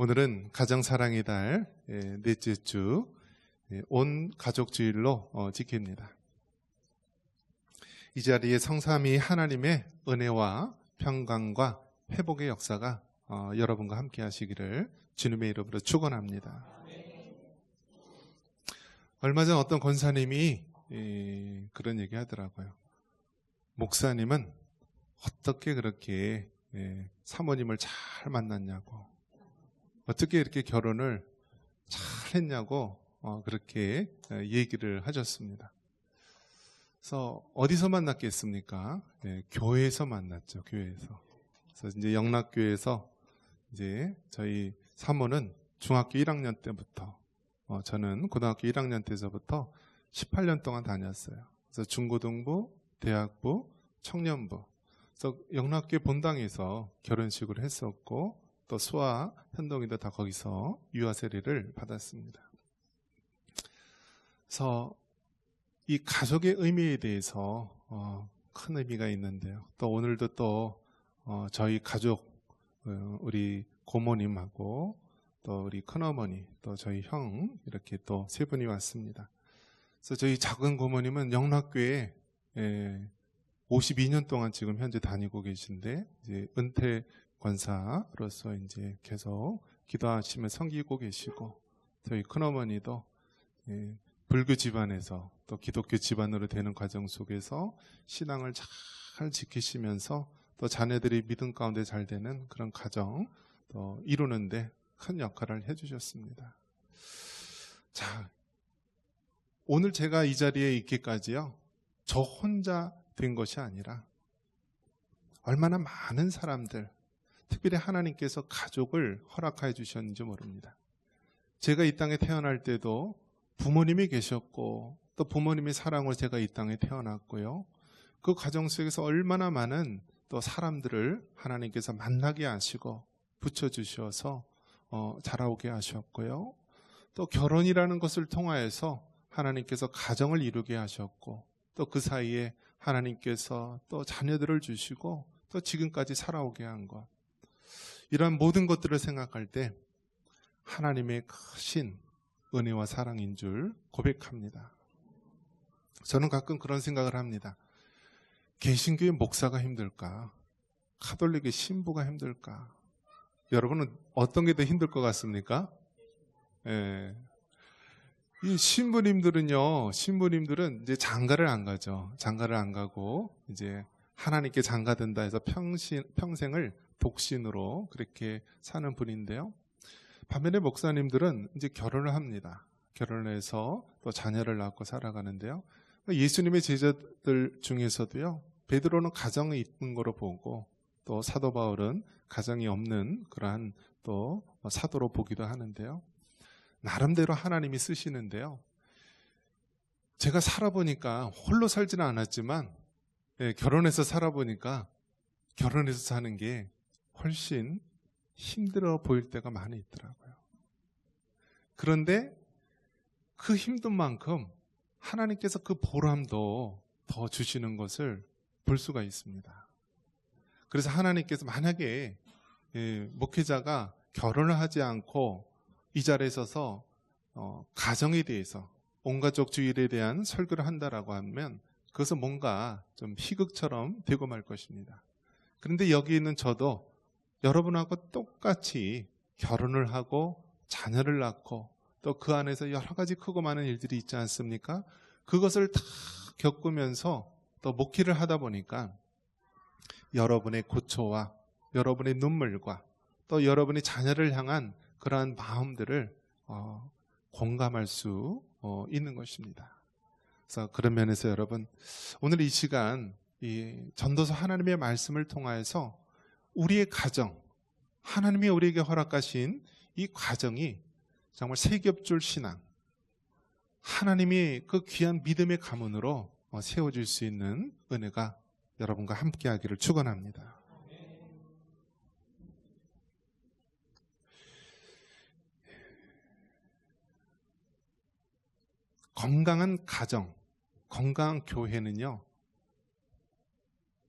오늘은 가정 사랑의 달 예, 넷째 주, 예, 온 가족 주일로 어, 지킵니다. 이 자리에 성삼이 하나님의 은혜와 평강과 회복의 역사가 어, 여러분과 함께 하시기를 주님의 이름으로 축원합니다. 얼마 전 어떤 권사님이 예, 그런 얘기 하더라고요. 목사님은 어떻게 그렇게 예, 사모님을 잘 만났냐고 어떻게 이렇게 결혼을 잘 했냐고 어, 그렇게 예, 얘기를 하셨습니다. 그래서 어디서 만났겠습니까? 예, 교회에서 만났죠. 교회에서. 그래서 이제 영락교회에서 이제 저희 사모는 중학교 1학년 때부터 어, 저는 고등학교 1학년 때서부터 18년 동안 다녔어요. 그래서 중고등부, 대학부, 청년부. 그래서 영락교회 본당에서 결혼식을 했었고 또 수아, 현동이도 다 거기서 유아 세례를 받았습니다. 그래서 이 가족의 의미에 대해서 어, 큰 의미가 있는데요. 또 오늘도 또 어, 저희 가족 어, 우리 고모님하고 또 우리 큰어머니 또 저희 형 이렇게 또 세 분이 왔습니다. 그래서 저희 작은 고모님은 영락교회 에 52년 동안 지금 현재 다니고 계신데 이제 은퇴 권사로서 이제 계속 기도하시며 섬기고 계시고 저희 큰어머니도 예, 불교 집안에서 또 기독교 집안으로 되는 과정 속에서 신앙을 잘 지키시면서 또 자녀들이 믿음 가운데 잘 되는 그런 가정 또 이루는데 큰 역할을 해주셨습니다. 자, 오늘 제가 이 자리에 있기까지요, 저 혼자 된 것이 아니라 얼마나 많은 사람들, 특별히 하나님께서 가족을 허락해 주셨는지 모릅니다. 제가 이 땅에 태어날 때도 부모님이 계셨고 또 부모님의 사랑으로 제가 이 땅에 태어났고요. 그 과정 속에서 얼마나 많은 또 사람들을 하나님께서 만나게 하시고 붙여주셔서 어, 자라오게 하셨고요. 또 결혼이라는 것을 통하여서 하나님께서 가정을 이루게 하셨고 또 그 사이에 하나님께서 또 자녀들을 주시고 또 지금까지 살아오게 한 것. 이러한 모든 것들을 생각할 때 하나님의 크신 은혜와 사랑인 줄 고백합니다. 저는 가끔 그런 생각을 합니다. 개신교의 목사가 힘들까? 카톨릭의 신부가 힘들까? 여러분은 어떤 게 더 힘들 것 같습니까? 예. 이 신부님들은요, 신부님들은 이제 장가를 안 가죠. 장가를 안 가고, 이제 하나님께 장가든다 해서 평신, 평생을 독신으로 그렇게 사는 분인데요. 반면에 목사님들은 이제 결혼을 합니다. 결혼을 해서 또 자녀를 낳고 살아가는데요. 예수님의 제자들 중에서도요, 베드로는 가정이 있는 거로 보고, 또 사도 바울은 가정이 없는 그러한 또 사도로 보기도 하는데요. 나름대로 하나님이 쓰시는데요. 제가 살아보니까 홀로 살지는 않았지만 예, 결혼해서 살아보니까 결혼해서 사는 게 훨씬 힘들어 보일 때가 많이 있더라고요. 그런데 그 힘든 만큼 하나님께서 그 보람도 더 주시는 것을 볼 수가 있습니다. 그래서 하나님께서 만약에 예, 목회자가 결혼을 하지 않고 이 자리에 서서 어, 가정에 대해서 온가족 주일에 대한 설교를 한다라고 하면 그것은 뭔가 좀 희극처럼 되고 말 것입니다. 그런데 여기 있는 저도 여러분하고 똑같이 결혼을 하고 자녀를 낳고 또 그 안에서 여러 가지 크고 많은 일들이 있지 않습니까? 그것을 다 겪으면서 또 목회를 하다 보니까 여러분의 고초와 여러분의 눈물과 또 여러분의 자녀를 향한 그러한 마음들을 어, 공감할 수 어, 있는 것입니다. 그래서 그런 면에서 여러분 오늘 이 시간 이 전도서 하나님의 말씀을 통하여서 우리의 가정 하나님이 우리에게 허락하신 이 과정이 정말 세겹줄 신앙 하나님이 그 귀한 믿음의 가문으로 어, 세워질 수 있는 은혜가 여러분과 함께하기를 축원합니다. 건강한 가정, 건강한 교회는요,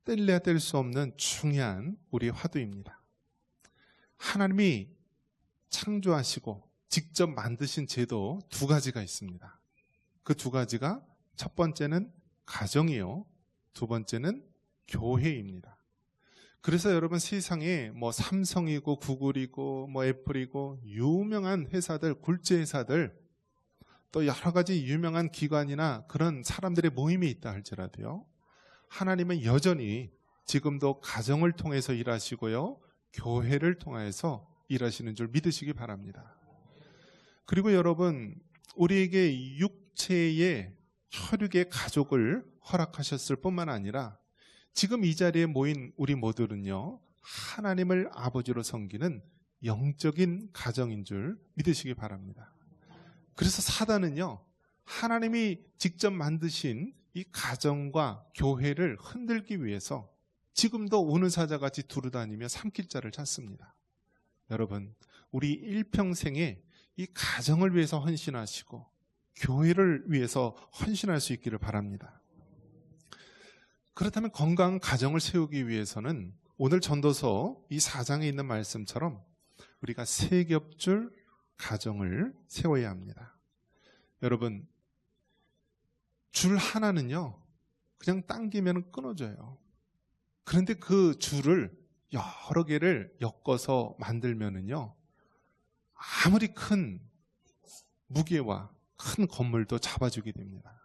뗄래야 뗄 수 없는 중요한 우리 화두입니다. 하나님이 창조하시고 직접 만드신 제도 두 가지가 있습니다. 그 두 가지가 첫 번째는 가정이요. 두 번째는 교회입니다. 그래서 여러분 세상에 뭐 삼성이고 구글이고 뭐 애플이고 유명한 회사들, 굴지 회사들 또 여러 가지 유명한 기관이나 그런 사람들의 모임이 있다 할지라도요. 하나님은 여전히 지금도 가정을 통해서 일하시고요. 교회를 통해서 일하시는 줄 믿으시기 바랍니다. 그리고 여러분, 우리에게 육체의 혈육의 가족을 허락하셨을 뿐만 아니라 지금 이 자리에 모인 우리 모두는요, 하나님을 아버지로 섬기는 영적인 가정인 줄 믿으시기 바랍니다. 그래서 사단은요, 하나님이 직접 만드신 이 가정과 교회를 흔들기 위해서 지금도 우는 사자같이 두루다니며 삼킬 자를 찾습니다. 여러분, 우리 일평생에 이 가정을 위해서 헌신하시고 교회를 위해서 헌신할 수 있기를 바랍니다. 그렇다면 건강한 가정을 세우기 위해서는 오늘 전도서 이 사장에 있는 말씀처럼 우리가 세 겹줄 가정을 세워야 합니다. 여러분, 줄 하나는요, 그냥 당기면 끊어져요. 그런데 그 줄을 여러 개를 엮어서 만들면은요, 아무리 큰 무게와 큰 건물도 잡아주게 됩니다.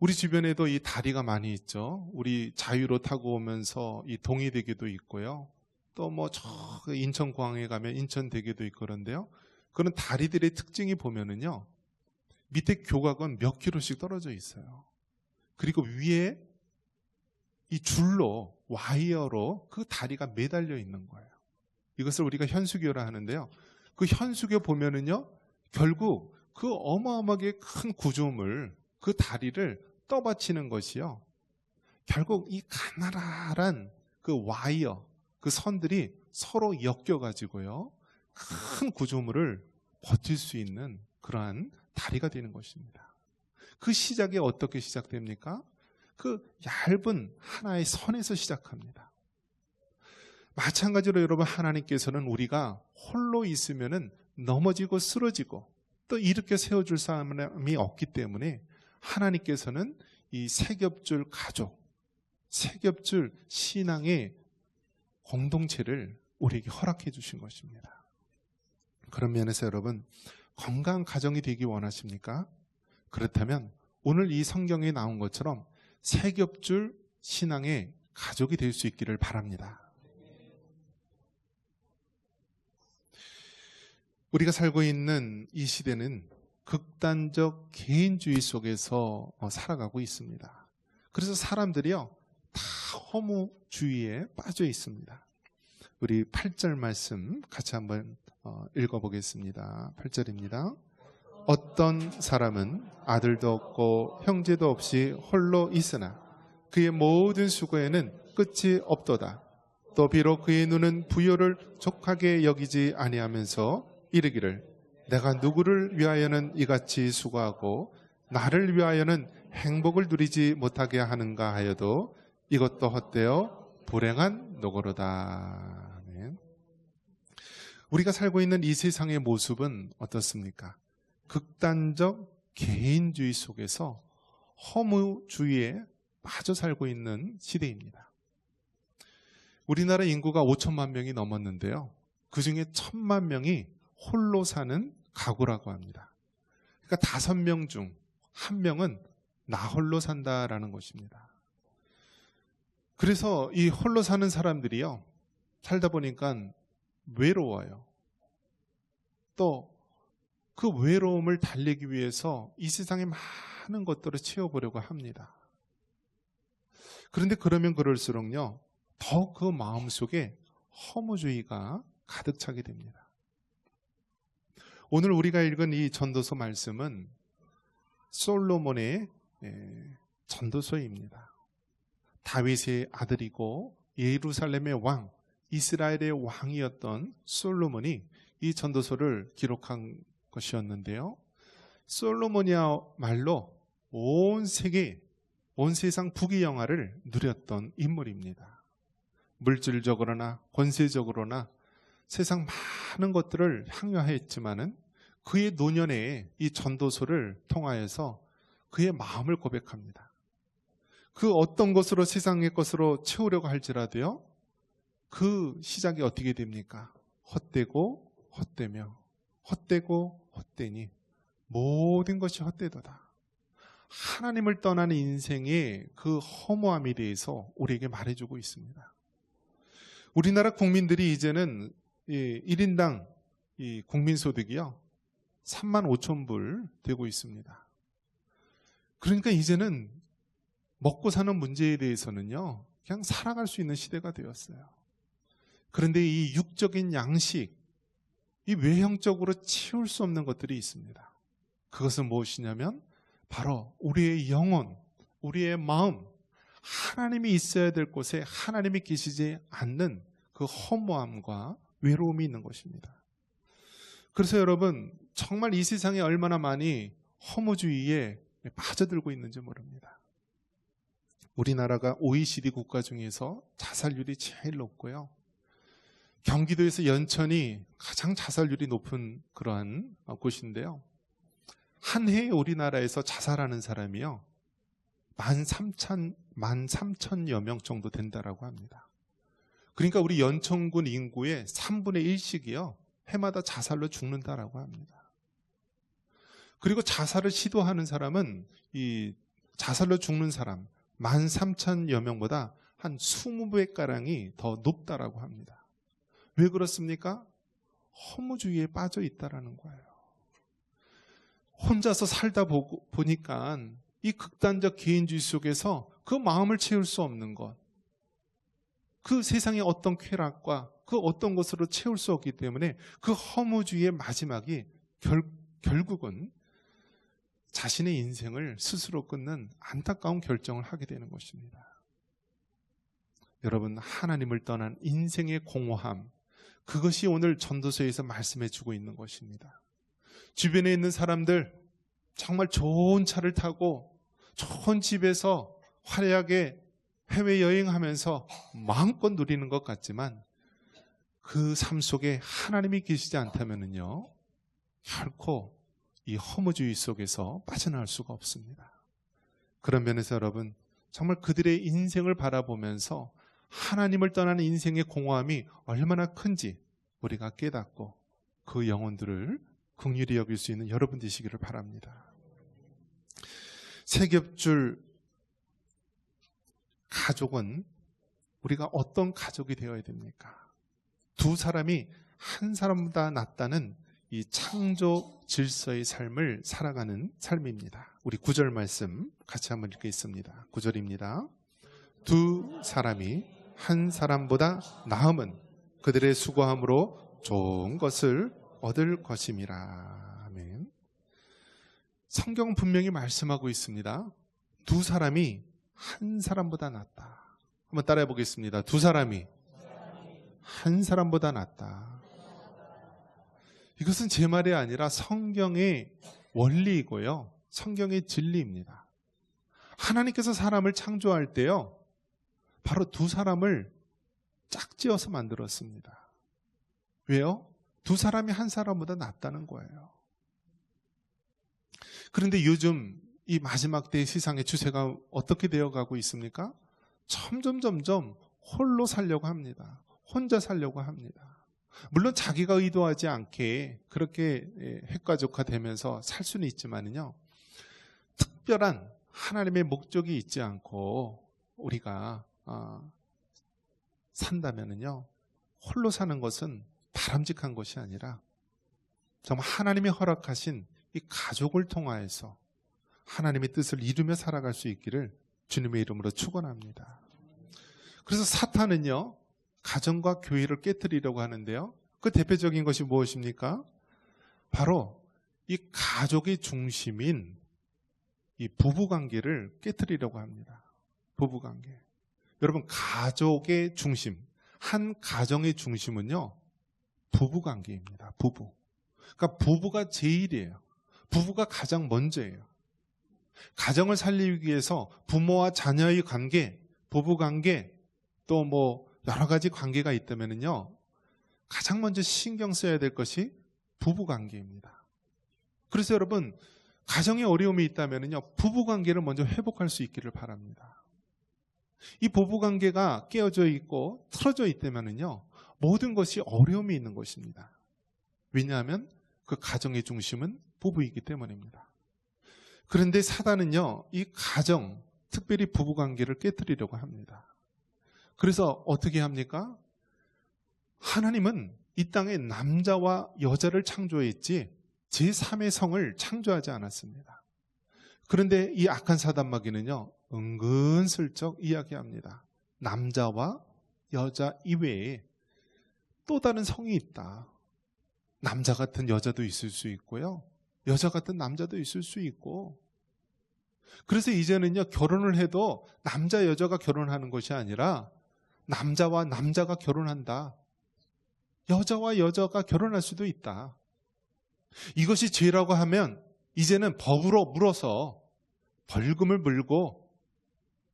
우리 주변에도 이 다리가 많이 있죠. 우리 자유로 타고 오면서 이 동이대교도 있고요. 또 뭐 저 인천공항에 가면 인천대교도 있고 그런데요. 그런 다리들의 특징이 보면은요. 밑에 교각은 몇 킬로씩 떨어져 있어요. 그리고 위에 이 줄로 와이어로 그 다리가 매달려 있는 거예요. 이것을 우리가 현수교라 하는데요. 그 현수교 보면은요. 결국 그 어마어마하게 큰 구조물 그 다리를 떠받치는 것이요. 결국 이 가나라한 그 와이어, 그 선들이 서로 엮여가지고요. 큰 구조물을 버틸 수 있는 그러한 다리가 되는 것입니다. 그 시작이 어떻게 시작됩니까? 그 얇은 하나의 선에서 시작합니다. 마찬가지로 여러분 하나님께서는 우리가 홀로 있으면은 넘어지고 쓰러지고 또 이렇게 세워줄 사람이 없기 때문에 하나님께서는 이 세겹줄 가족, 세겹줄 신앙의 공동체를 우리에게 허락해 주신 것입니다. 그런 면에서 여러분 건강한 가정이 되기 원하십니까? 그렇다면 오늘 이 성경에 나온 것처럼 세 겹줄 신앙의 가족이 될 수 있기를 바랍니다. 우리가 살고 있는 이 시대는 극단적 개인주의 속에서 어, 살아가고 있습니다. 그래서 사람들이요, 다 허무주의에 빠져 있습니다. 우리 8절 말씀 같이 한번 어, 읽어보겠습니다. 8절입니다. 어떤 사람은 아들도 없고 형제도 없이 홀로 있으나 그의 모든 수고에는 끝이 없도다. 또 비록 그의 눈은 부여를 족하게 여기지 아니하면서 이르기를 내가 누구를 위하여는 이같이 수고하고 나를 위하여는 행복을 누리지 못하게 하는가 하여도 이것도 헛되어 불행한 노고로다. 우리가 살고 있는 이 세상의 모습은 어떻습니까? 극단적 개인주의 속에서 허무주의에 빠져 살고 있는 시대입니다. 우리나라 인구가 5천만 명이 넘었는데요. 그 중에 천만 명이 홀로 사는 가구라고 합니다. 그러니까 다섯 명 중 한 명은 나 홀로 산다라는 것입니다. 그래서 이 홀로 사는 사람들이요. 살다 보니까 외로워요. 또 그 외로움을 달래기 위해서 이 세상의 많은 것들을 채워보려고 합니다. 그런데 그러면 그럴수록요. 더 그 마음 속에 허무주의가 가득 차게 됩니다. 오늘 우리가 읽은 이 전도서 말씀은 솔로몬의 예, 전도서입니다. 다윗의 아들이고 예루살렘의 왕, 이스라엘의 왕이었던 솔로몬이 이 전도서를 기록한 것이었는데요. 솔로몬이야 말로 온 세계, 온 세상 부귀영화를 누렸던 인물입니다. 물질적으로나 권세적으로나 세상 많은 것들을 향유하였지만은 그의 노년에 이 전도서를 통하여서 그의 마음을 고백합니다. 그 어떤 것으로 세상의 것으로 채우려고 할지라도요. 그 시작이 어떻게 됩니까? 헛되고 헛되며 헛되고 헛되니 모든 것이 헛되도다. 하나님을 떠나는 인생의 그 허무함에 대해서 우리에게 말해주고 있습니다. 우리나라 국민들이 이제는 1인당 국민소득이요. 3만 5천 불 되고 있습니다. 그러니까 이제는 먹고 사는 문제에 대해서는요. 그냥 살아갈 수 있는 시대가 되었어요. 그런데 이 육적인 양식, 이 외형적으로 치울 수 없는 것들이 있습니다. 그것은 무엇이냐면 바로 우리의 영혼, 우리의 마음, 하나님이 있어야 될 곳에 하나님이 계시지 않는 그 허무함과 외로움이 있는 것입니다. 그래서 여러분, 정말 이 세상에 얼마나 많이 허무주의에 빠져들고 있는지 모릅니다. 우리나라가 OECD 국가 중에서 자살률이 제일 높고요. 경기도에서 연천이 가장 자살률이 높은 그러한 곳인데요. 한 해에 우리나라에서 자살하는 사람이요. 만 삼천, 만 삼천여 명 정도 된다라고 합니다. 그러니까 우리 연천군 인구의 3분의 1씩이요. 해마다 자살로 죽는다라고 합니다. 그리고 자살을 시도하는 사람은 이 자살로 죽는 사람 만 삼천여 명보다 한 20배 가량이 더 높다라고 합니다. 왜 그렇습니까? 허무주의에 빠져 있다라는 거예요. 혼자서 살다 보고, 보니까 이 극단적 개인주의 속에서 그 마음을 채울 수 없는 것, 그 세상의 어떤 쾌락과 그 어떤 것으로 채울 수 없기 때문에 그 허무주의의 마지막이 결, 결국은 자신의 인생을 스스로 끊는 안타까운 결정을 하게 되는 것입니다. 여러분, 하나님을 떠난 인생의 공허함, 그것이 오늘 전도서에서 말씀해 주고 있는 것입니다. 주변에 있는 사람들 정말 좋은 차를 타고 좋은 집에서 화려하게 해외 여행하면서 마음껏 누리는 것 같지만 그 삶 속에 하나님이 계시지 않다면요 결코 이 허무주의 속에서 빠져나올 수가 없습니다. 그런 면에서 여러분 정말 그들의 인생을 바라보면서 하나님을 떠나는 인생의 공허함이 얼마나 큰지 우리가 깨닫고 그 영혼들을 긍휼히 여길 수 있는 여러분 되시기를 바랍니다. 세 겹줄 가족은 우리가 어떤 가족이 되어야 됩니까? 두 사람이 한 사람보다 낫다는 이 창조 질서의 삶을 살아가는 삶입니다. 우리 구절 말씀 같이 한번 읽겠습니다. 구절입니다. 두 사람이 한 사람보다 나음은 그들의 수고함으로 좋은 것을 얻을 것임이라. 아멘. 성경 분명히 말씀하고 있습니다. 두 사람이 한 사람보다 낫다. 한번 따라해 보겠습니다. 두 사람이 한 사람보다 낫다. 이것은 제 말이 아니라 성경의 원리이고요. 성경의 진리입니다. 하나님께서 사람을 창조할 때요. 바로 두 사람을 짝지어서 만들었습니다. 왜요? 두 사람이 한 사람보다 낫다는 거예요. 그런데 요즘 이 마지막 때의 세상의 추세가 어떻게 되어 가고 있습니까? 점점 점점 홀로 살려고 합니다. 혼자 살려고 합니다. 물론 자기가 의도하지 않게 그렇게 예, 핵가족화 되면서 살 수는 있지만요. 특별한 하나님의 목적이 있지 않고 우리가 아, 산다면요. 홀로 사는 것은 바람직한 것이 아니라 정말 하나님이 허락하신 이 가족을 통하여서 하나님의 뜻을 이루며 살아갈 수 있기를 주님의 이름으로 축원합니다. 그래서 사탄은요 가정과 교회를 깨뜨리려고 하는데요. 그 대표적인 것이 무엇입니까? 바로 이 가족의 중심인 이 부부 관계를 깨뜨리려고 합니다. 부부 관계. 여러분 가족의 중심, 한 가정의 중심은요 부부 관계입니다. 부부. 그러니까 부부가 제일이에요. 부부가 가장 먼저예요. 가정을 살리기 위해서 부모와 자녀의 관계, 부부 관계, 또 뭐 여러 가지 관계가 있다면요. 가장 먼저 신경 써야 될 것이 부부 관계입니다. 그래서 여러분 가정에 어려움이 있다면요 부부 관계를 먼저 회복할 수 있기를 바랍니다. 이 부부 관계가 깨어져 있고 틀어져 있다면요 모든 것이 어려움이 있는 것입니다. 왜냐하면 그 가정의 중심은 부부이기 때문입니다. 그런데 사단은요 이 가정 특별히 부부 관계를 깨뜨리려고 합니다. 그래서 어떻게 합니까? 하나님은 이 땅에 남자와 여자를 창조했지 제3의 성을 창조하지 않았습니다. 그런데 이 악한 사단마귀는요, 은근슬쩍 이야기합니다. 남자와 여자 이외에 또 다른 성이 있다. 남자 같은 여자도 있을 수 있고요. 여자 같은 남자도 있을 수 있고. 그래서 이제는요, 결혼을 해도 남자, 여자가 결혼하는 것이 아니라 남자와 남자가 결혼한다. 여자와 여자가 결혼할 수도 있다. 이것이 죄라고 하면 이제는 법으로 물어서 벌금을 물고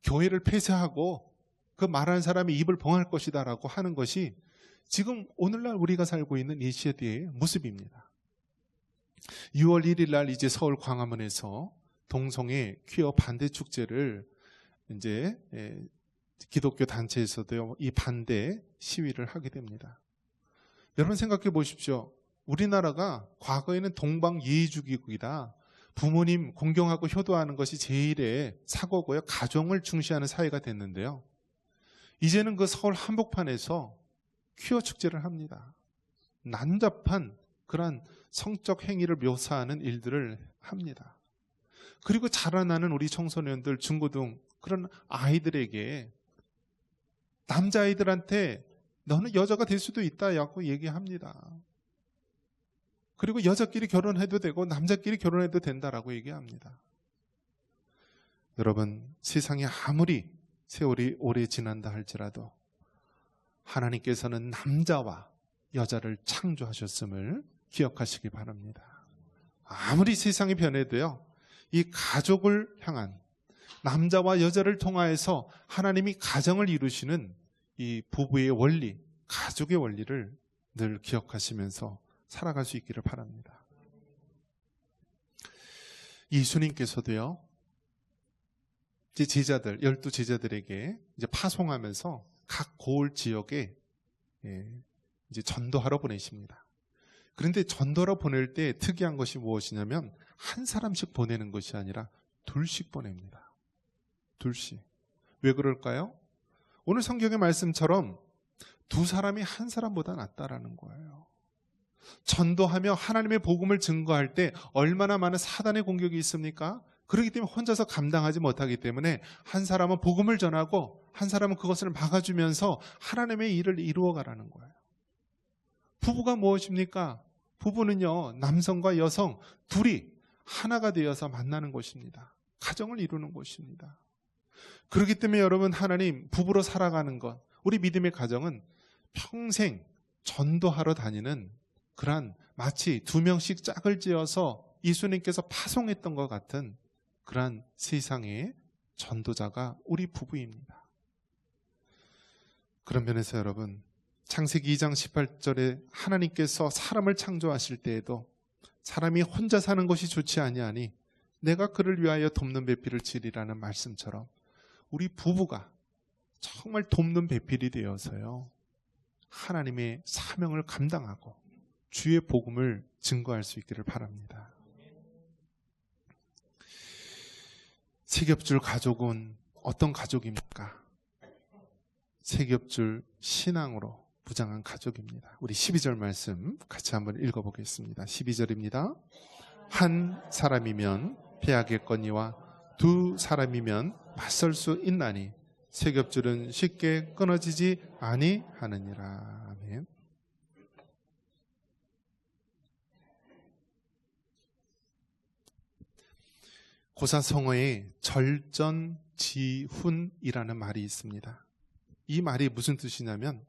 교회를 폐쇄하고 그 말하는 사람이 입을 봉할 것이다라고 하는 것이 지금 오늘날 우리가 살고 있는 이 시대의 모습입니다. 6월 1일 날 이제 서울 광화문에서 동성애 퀴어 반대 축제를 이제 예, 기독교 단체에서도 이 반대 시위를 하게 됩니다. 여러분 생각해 보십시오. 우리나라가 과거에는 동방 예의주기국이다. 부모님 공경하고 효도하는 것이 제일의 사고고요. 가정을 중시하는 사회가 됐는데요. 이제는 그 서울 한복판에서 퀴어 축제를 합니다. 난잡한 그러한 성적 행위를 묘사하는 일들을 합니다. 그리고 자라나는 우리 청소년들, 중고등 그런 아이들에게 남자아이들한테 너는 여자가 될 수도 있다 라고 얘기합니다. 그리고 여자끼리 결혼해도 되고 남자끼리 결혼해도 된다라고 얘기합니다. 여러분, 세상에 아무리 세월이 오래 지난다 할지라도 하나님께서는 남자와 여자를 창조하셨음을 기억하시기 바랍니다. 아무리 세상이 변해도요, 이 가족을 향한 남자와 여자를 통하여서 하나님이 가정을 이루시는 이 부부의 원리, 가족의 원리를 늘 기억하시면서 살아갈 수 있기를 바랍니다. 예수님께서도요, 이제 제자들, 열두 제자들에게 이제 파송하면서 각 고을 지역에 예, 이제 전도하러 보내십니다. 그런데 전도하러 보낼 때 특이한 것이 무엇이냐면 한 사람씩 보내는 것이 아니라 둘씩 보냅니다. 둘씩. 왜 그럴까요? 오늘 성경의 말씀처럼 두 사람이 한 사람보다 낫다라는 거예요. 전도하며 하나님의 복음을 증거할 때 얼마나 많은 사단의 공격이 있습니까? 그렇기 때문에 혼자서 감당하지 못하기 때문에 한 사람은 복음을 전하고 한 사람은 그것을 막아주면서 하나님의 일을 이루어가라는 거예요. 부부가 무엇입니까? 부부는요, 남성과 여성 둘이 하나가 되어서 만나는 것입니다. 가정을 이루는 것입니다. 그렇기 때문에 여러분 하나님 부부로 살아가는 것, 우리 믿음의 가정은 평생 전도하러 다니는 그러한 마치 두 명씩 짝을 지어서 예수님께서 파송했던 것 같은 그러한 세상의 전도자가 우리 부부입니다. 그런 면에서 여러분 창세기 2장 18절에 하나님께서 사람을 창조하실 때에도 사람이 혼자 사는 것이 좋지 아니하니 내가 그를 위하여 돕는 배필을 치리라는 말씀처럼 우리 부부가 정말 돕는 배필이 되어서요. 하나님의 사명을 감당하고 주의 복음을 증거할 수 있기를 바랍니다. 세겹줄 가족은 어떤 가족입니까? 세겹줄 신앙으로 부장한 가족입니다. 우리 12절 말씀 같이 한번 읽어보겠습니다. 12절입니다. 한 사람이면 패하겠거니와 두 사람이면 맞설 수 있나니 세겹줄은 쉽게 끊어지지 아니하느니라. 아멘. 고사성어에 절전지훈이라는 말이 있습니다. 이 말이 무슨 뜻이냐면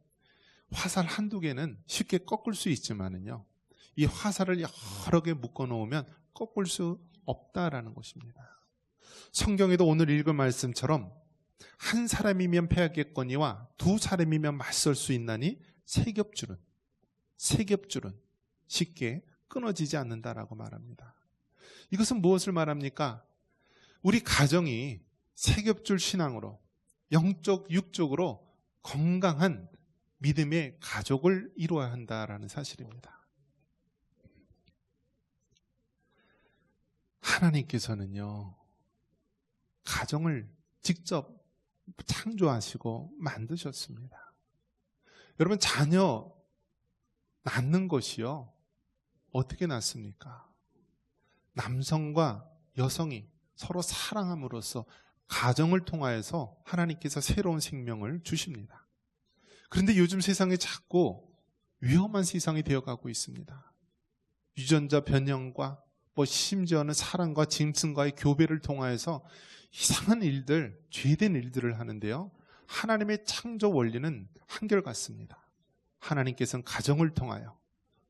화살 한두 개는 쉽게 꺾을 수 있지만은요. 이 화살을 여러 개 묶어 놓으면 꺾을 수 없다라는 것입니다. 성경에도 오늘 읽은 말씀처럼 한 사람이면 패하겠거니와 두 사람이면 맞설 수 있나니 세 겹줄은 세 겹줄은 쉽게 끊어지지 않는다라고 말합니다. 이것은 무엇을 말합니까? 우리 가정이 세겹줄 신앙으로 영적, 육적으로 건강한 믿음의 가족을 이루어야 한다라는 사실입니다. 하나님께서는요, 가정을 직접 창조하시고 만드셨습니다. 여러분, 자녀 낳는 것이요, 어떻게 낳습니까? 남성과 여성이 서로 사랑함으로써 가정을 통하여서 하나님께서 새로운 생명을 주십니다. 그런데 요즘 세상에 자꾸 위험한 세상이 되어가고 있습니다. 유전자 변형과 뭐 심지어는 사랑과 짐승과의 교배를 통하여서 이상한 일들, 죄된 일들을 하는데요. 하나님의 창조 원리는 한결같습니다. 하나님께서는 가정을 통하여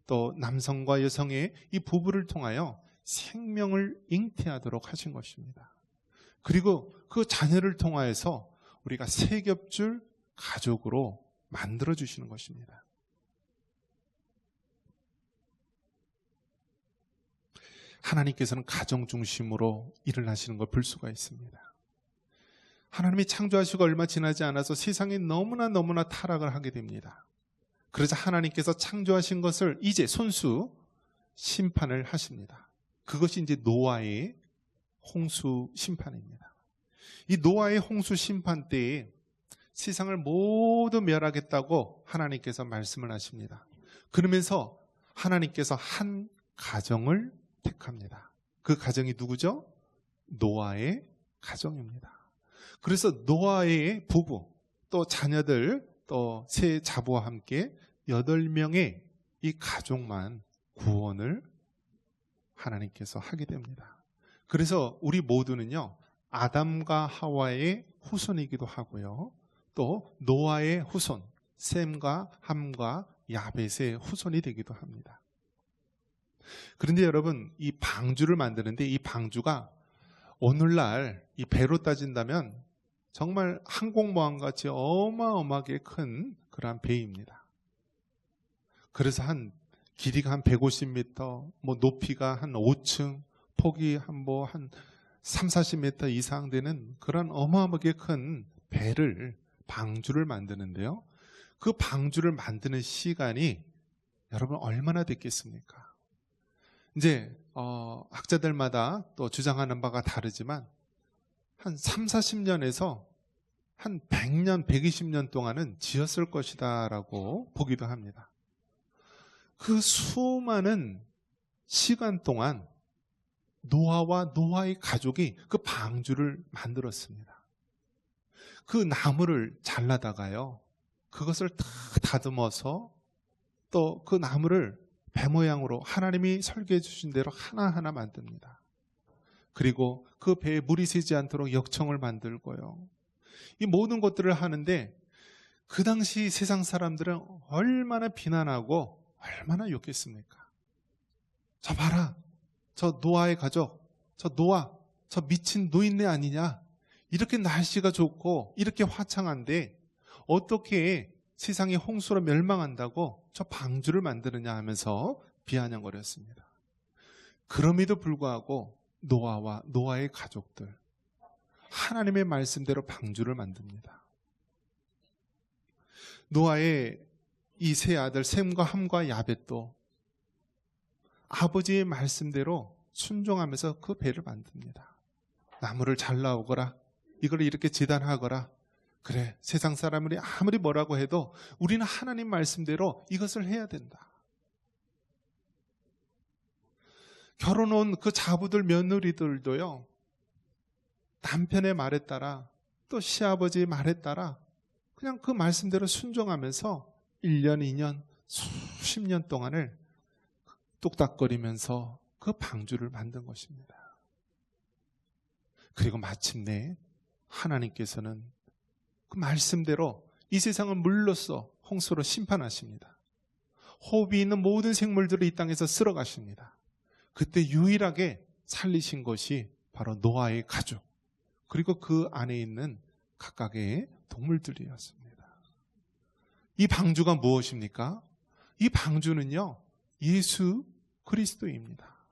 또 남성과 여성의 이 부부를 통하여 생명을 잉태하도록 하신 것입니다. 그리고 그 자녀를 통하여서 우리가 세 겹줄 가족으로 만들어 주시는 것입니다. 하나님께서는 가정 중심으로 일을 하시는 걸 볼 수가 있습니다. 하나님이 창조하시고 얼마 지나지 않아서 세상이 너무나 너무나 타락을 하게 됩니다. 그러자 하나님께서 창조하신 것을 이제 손수 심판을 하십니다. 그것이 이제 노아의 홍수 심판입니다. 이 노아의 홍수 심판 때에 세상을 모두 멸하겠다고 하나님께서 말씀을 하십니다. 그러면서 하나님께서 한 가정을 택합니다. 그 가정이 누구죠? 노아의 가정입니다. 그래서 노아의 부부, 또 자녀들, 또 세 자부와 함께 여덟 명의 이 가족만 구원을 하나님께서 하게 됩니다. 그래서 우리 모두는요, 아담과 하와의 후손이기도 하고요. 또 노아의 후손, 셈과 함과 야벳의 후손이 되기도 합니다. 그런데 여러분, 이 방주를 만드는데 이 방주가 오늘날 이 배로 따진다면 정말 항공모함 같이 어마어마하게 큰 그러한 배입니다. 그래서 한 길이가 한 150m, 뭐 높이가 한 5층, 폭이 한 뭐한 뭐 3, 40m 이상 되는 그런 어마어마하게 큰 배를 방주를 만드는데요. 그 방주를 만드는 시간이 여러분 얼마나 됐겠습니까? 이제 어, 학자들마다 또 주장하는 바가 다르지만 한 3, 40년에서 한 100년, 120년 동안은 지었을 것이다라고 보기도 합니다. 그 수많은 시간 동안 노아와 노아의 가족이 그 방주를 만들었습니다. 그 나무를 잘라다가요. 그것을 다 다듬어서 또 그 나무를 배 모양으로 하나님이 설계해 주신 대로 하나하나 만듭니다. 그리고 그 배에 물이 새지 않도록 역청을 만들고요. 이 모든 것들을 하는데 그 당시 세상 사람들은 얼마나 비난하고 얼마나 욕했습니까? 저 봐라. 저 노아의 가족, 저 노아, 저 미친 노인네 아니냐? 이렇게 날씨가 좋고 이렇게 화창한데 어떻게 세상이 홍수로 멸망한다고 저 방주를 만드느냐 하면서 비아냥거렸습니다. 그럼에도 불구하고 노아와 노아의 가족들 하나님의 말씀대로 방주를 만듭니다. 노아의 이 세 아들 샘과 함과 야벳도 아버지의 말씀대로 순종하면서 그 배를 만듭니다. 나무를 잘라 오거라. 이걸 이렇게 재단하거라. 그래, 세상 사람들이 아무리 뭐라고 해도 우리는 하나님 말씀대로 이것을 해야 된다. 결혼 온 그 자부들 며느리들도요, 남편의 말에 따라 또 시아버지의 말에 따라 그냥 그 말씀대로 순종하면서 1년, 2년, 수십 년 동안을 뚝딱거리면서 그 방주를 만든 것입니다. 그리고 마침내 하나님께서는 그 말씀대로 이 세상을 물로써 홍수로 심판하십니다. 호흡이 있는 모든 생물들을 이 땅에서 쓸어 가십니다. 그때 유일하게 살리신 것이 바로 노아의 가족, 그리고 그 안에 있는 각각의 동물들이었습니다. 이 방주가 무엇입니까? 이 방주는요, 예수 그리스도입니다.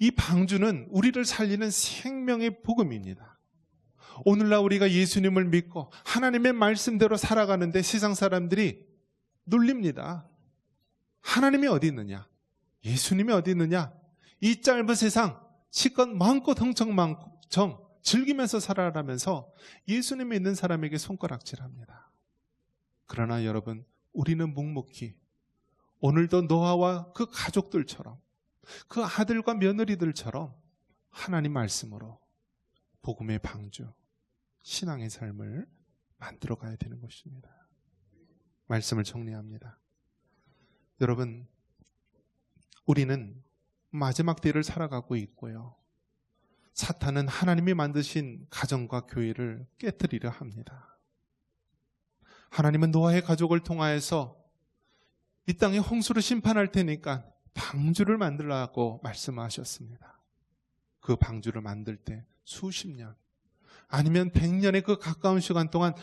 이 방주는 우리를 살리는 생명의 복음입니다. 오늘날 우리가 예수님을 믿고 하나님의 말씀대로 살아가는데 세상 사람들이 놀립니다. 하나님이 어디 있느냐? 예수님이 어디 있느냐? 이 짧은 세상 실컷 마음껏 흥청망청 즐기면서 살아라면서 예수님이 있는 사람에게 손가락질합니다. 그러나 여러분, 우리는 묵묵히 오늘도 노아와 그 가족들처럼 그 아들과 며느리들처럼 하나님 말씀으로 복음의 방주, 신앙의 삶을 만들어 가야 되는 것입니다. 말씀을 정리합니다. 여러분, 우리는 마지막 때를 살아가고 있고요. 사탄은 하나님이 만드신 가정과 교회를 깨뜨리려 합니다. 하나님은 노아의 가족을 통하여서 이 땅에 홍수를 심판할 테니까 방주를 만들라고 말씀하셨습니다. 그 방주를 만들 때 수십 년 아니면 백년의 그 가까운 시간 동안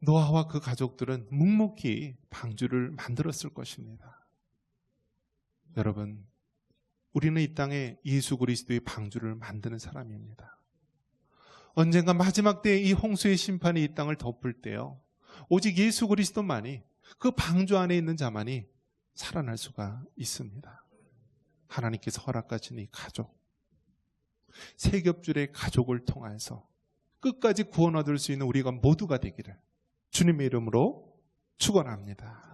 노아와 그 가족들은 묵묵히 방주를 만들었을 것입니다. 여러분, 우리는 이 땅에 예수 그리스도의 방주를 만드는 사람입니다. 언젠가 마지막 때에 이 홍수의 심판이 이 땅을 덮을 때요. 오직 예수 그리스도만이 그 방주 안에 있는 자만이 살아날 수가 있습니다. 하나님께서 허락하신 이 가족, 세 겹줄의 가족을 통해서 끝까지 구원 얻을 수 있는 우리가 모두가 되기를 주님의 이름으로 축원합니다.